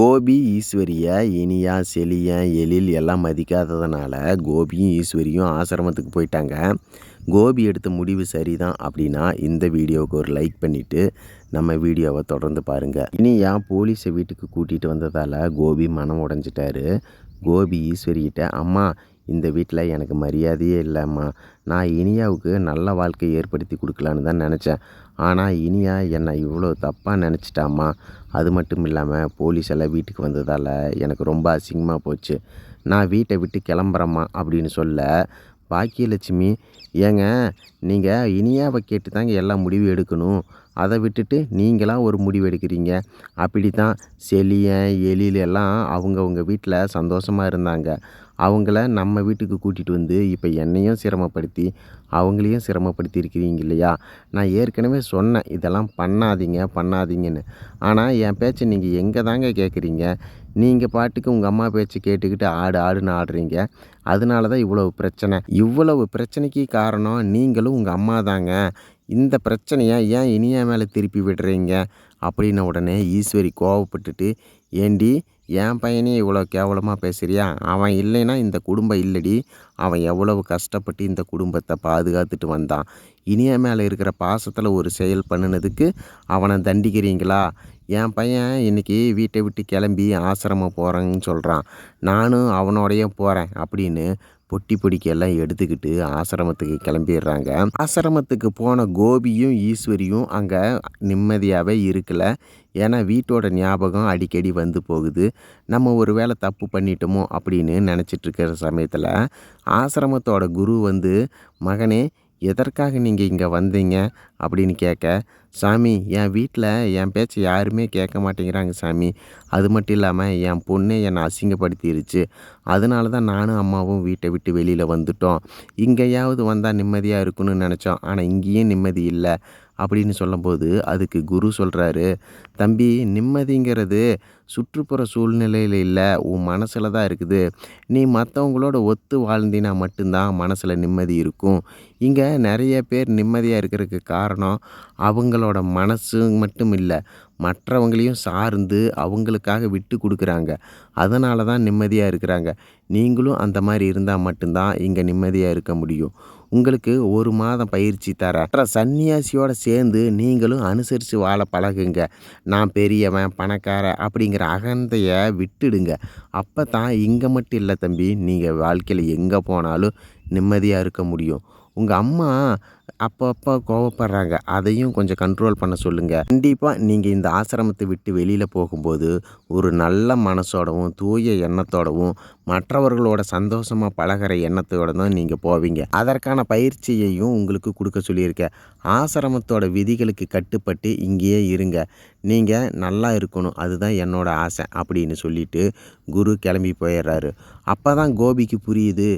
கோபி ஈஸ்வரியை இனியா செலியன் எழில் எல்லாம் மதிக்காததுனால கோபியும் ஈஸ்வரியும் ஆசிரமத்துக்கு போயிட்டாங்க. கோபி எடுத்த முடிவு சரிதான் அப்படின்னா இந்த வீடியோவுக்கு ஒரு லைக் பண்ணிவிட்டு நம்ம வீடியோவை தொடர்ந்து பாருங்கள் இனியா போலீஸை வீட்டுக்கு கூட்டிகிட்டு வந்ததால் கோபி மனம் உடஞ்சிட்டாரு. கோபி ஈஸ்வரிகிட்ட அம்மா இந்த வீட்டில் எனக்கு மரியாதையே இல்லைம்மா. நான் இனியாவுக்கு நல்ல வாழ்க்கையை ஏற்படுத்தி கொடுக்கலான்னு தான் நினச்சேன். ஆனால் இனியா என்னை இவ்வளோ தப்பாக நினச்சிட்டாம்மா. அது மட்டும் இல்லாமல் போலீஸ் எல்லாம் வீட்டுக்கு வந்ததால் எனக்கு ரொம்ப அசிங்கமாக போச்சு. நான் வீட்டை விட்டு கிளம்புறேம்மா அப்படின்னு சொல்ல பாக்கியலட்சுமி ஏங்க நீங்கள் இனியாவை கேட்டு தாங்க எல்லா முடிவு எடுக்கணும். அதை விட்டுட்டு நீங்களாம் ஒரு முடிவு எடுக்கிறீங்க? அப்படி தான் செலியன் எலியிலெல்லாம் எல்லாம் அவங்கவுங்க வீட்டில் சந்தோஷமாக இருந்தாங்க. அவங்கள நம்ம வீட்டுக்கு கூட்டிகிட்டு வந்து இப்போ என்னையும் சிரமப்படுத்தி அவங்களையும் சிரமப்படுத்தி இருக்கிறீங்க இல்லையா? நான் ஏற்கனவே சொன்னேன் இதெல்லாம் பண்ணாதீங்க பண்ணாதீங்கன்னு. ஆனால் என் பேச்சை நீங்கள் எங்கே தாங்க கேட்குறீங்க நீங்கள் பாட்டுக்கு உங்கள் அம்மா பேச்சு கேட்டுக்கிட்டு ஆடு ஆடுன்னு ஆடுறீங்க. அதனால தான் இவ்வளவு பிரச்சனை. இவ்வளவு பிரச்சனைக்கு காரணம் நீங்களும் உங்கள் அம்மா தாங்க. இந்த பிரச்சனையை ஏன் இனியா மேலே திருப்பி விடுறீங்க? அப்படின்ன உடனே ஈஸ்வரி கோவப்பட்டுட்டு ஏண்டி என் பையனே இவ்வளோ கேவலமாக பேசுகிறியா அவன் இல்லைன்னா இந்த குடும்பம் இல்லடி. அவன் எவ்வளவு கஷ்டப்பட்டு இந்த குடும்பத்தை பாதுகாத்துட்டு வந்தான். இனிய மேலே இருக்கிற பாசத்தில் ஒரு செயல் பண்ணினதுக்கு அவனை தண்டிக்கிறீங்களா? என் பையன் இன்றைக்கி வீட்டை விட்டு கிளம்பி ஆசிரமம் போகிறேன்னு சொல்கிறான் நானும் அவனோடையே போகிறேன் அப்படின்னு பொட்டி பொடிக்கெல்லாம் எடுத்துக்கிட்டு ஆசிரமத்துக்கு கிளம்பிடுறாங்க. ஆசிரமத்துக்கு போன கோபியும் ஈஸ்வரியும் அங்கே நிம்மதியாகவே இருக்கல. ஏன்னா வீட்டோட ஞாபகம் அடிக்கடி வந்து போகுது. நம்ம ஒரு வேளை தப்பு பண்ணிட்டோமோ அப்படின்னு நினச்சிட்ருக்கிற சமயத்தில் ஆசிரமத்தோட குரு வந்து மகனே எதற்காக நீங்கள் இங்கே வந்தீங்க? அப்படின்னு கேட்க சாமி என் வீட்டில் என் பேச்சை யாருமே கேட்க மாட்டேங்கிறாங்க சாமி. அது மட்டும் இல்லாமல் என் பொண்ணே என்னை அசிங்கப்படுத்திருச்சு. அதனால தான் நானும் அம்மாவும் வீட்டை விட்டு வெளியில் வந்துட்டோம். இங்கேயாவது வந்தால் நிம்மதியாக இருக்குன்னு நினச்சோம். ஆனால் இங்கேயும் நிம்மதி இல்லை. அப்படின்னு சொல்லும்போது அதுக்கு குரு சொல்கிறாரு தம்பி நிம்மதிங்கிறது சுற்றுப்புற சூழ்நிலையில் இல்லை. உன் மனசில் தான் இருக்குது. நீ மற்றவங்களோட ஒத்து வாழ்ந்தினா மட்டும்தான் மனசில் நிம்மதி இருக்கும். இங்கே நிறைய பேர் நிம்மதியாக இருக்கிறதுக்கு காரணம் காரணம் அவங்களோட மனசு மட்டும் இல்லை மற்றவங்களையும் சார்ந்து அவங்களுக்காக விட்டு கொடுக்குறாங்க. அதனால தான் நிம்மதியாக இருக்கிறாங்க. நீங்களும் அந்த மாதிரி இருந்தால் மட்டும்தான் இங்கே நிம்மதியாக இருக்க முடியும். உங்களுக்கு ஒரு மாதம் பயிற்சி தர மற்ற சன்னியாசியோடு சேர்ந்து நீங்களும் அனுசரித்து வாழ பழகுங்க. நான் பெரியவன் பணக்கார அப்படிங்கிற அகந்தையை விட்டுடுங்க. அப்போ தான் இங்கே மட்டும் இல்லை தம்பி. நீங்கள் வாழ்க்கையில் எங்கே போனாலும் நிம்மதியாக இருக்க முடியும். உங்கள் அம்மா அப்பப்போ கோவப்படுறாங்க. அதையும் கொஞ்சம் கண்ட்ரோல் பண்ண சொல்லுங்கள் கண்டிப்பாக நீங்கள் இந்த ஆசிரமத்தை விட்டு வெளியில் போகும்போது ஒரு நல்ல மனசோடவும் தூய எண்ணத்தோடவும் மற்றவர்களோட சந்தோஷமாக பழகிற எண்ணத்தோட தான் நீங்கள் போவீங்க. அதற்கான பயிற்சியையும் உங்களுக்கு கொடுக்க சொல்லியிருக்கேன். ஆசிரமத்தோட விதிகளுக்கு கட்டுப்பட்டு இங்கேயே இருங்க. நீங்கள் நல்லா இருக்கணும். அதுதான் என்னோடய ஆசை அப்படின்னு சொல்லிட்டு குரு கிளம்பி போயிடுறாரு. அப்போ தான் கோபிக்கு புரியுது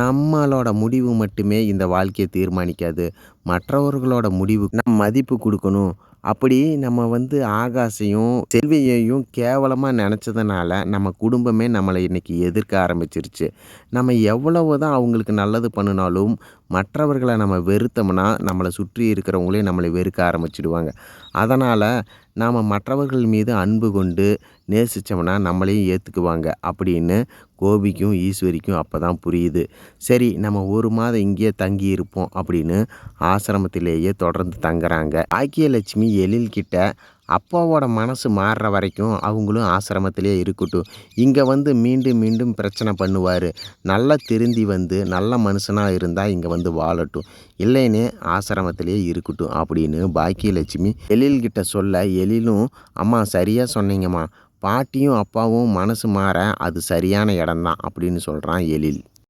நம்மளோட முடிவு மட்டுமே இந்த வாழ்க்கையை தீர்மானிக்காது. மற்றவர்களோட முடிவு நம் மதிப்பு கொடுக்கணும். அப்படி நம்ம வந்து ஆகாசையும் செல்வியையும் கேவலமாக நினச்சதுனால நம்ம குடும்பமே நம்மளை இன்றைக்கி எதிர்க்க ஆரம்பிச்சிருச்சு. நம்ம எவ்வளவு தான் அவங்களுக்கு நல்லது பண்ணினாலும் மற்றவர்களை நம்ம வெறுத்தோம்னா நம்மளை சுற்றி இருக்கிறவங்களே நம்மளை வெறுக்க ஆரம்பிச்சிடுவாங்க. அதனால் நாம் மற்றவர்கள் மீது அன்பு கொண்டு நேசித்தோம்னா நம்மளையும் ஏற்றுக்குவாங்க அப்படின்னு கோபிக்கும் ஈஸ்வரிக்கும் அப்போ தான் புரியுது. சரி நம்ம ஒரு மாதம் இங்கேயே தங்கி இருப்போம் அப்படின்னு ஆசிரமத்திலேயே தொடர்ந்து தங்குறாங்க. பாக்கியலட்சுமி எழில்கிட்ட அப்பாவோட மனசு மாறுற வரைக்கும் அவங்களும் ஆசிரமத்திலே இருக்கட்டும். இங்கே வந்து மீண்டும் மீண்டும் பிரச்சனை பண்ணுவார். நல்லா திருந்தி வந்து நல்ல மனுஷனாக இருந்தால் இங்கே வந்து வாழட்டும். இல்லைன்னு ஆசிரமத்திலே இருக்கட்டும் அப்படின்னு பாக்கியலட்சுமி எழில்கிட்ட சொல்ல எழிலும் அம்மா சரியாக சொன்னீங்கம்மா. பாட்டியும் அப்பாவும் மனசு மாற அது சரியான இடம்தான் அப்படின்னு சொல்கிறான் எழில்.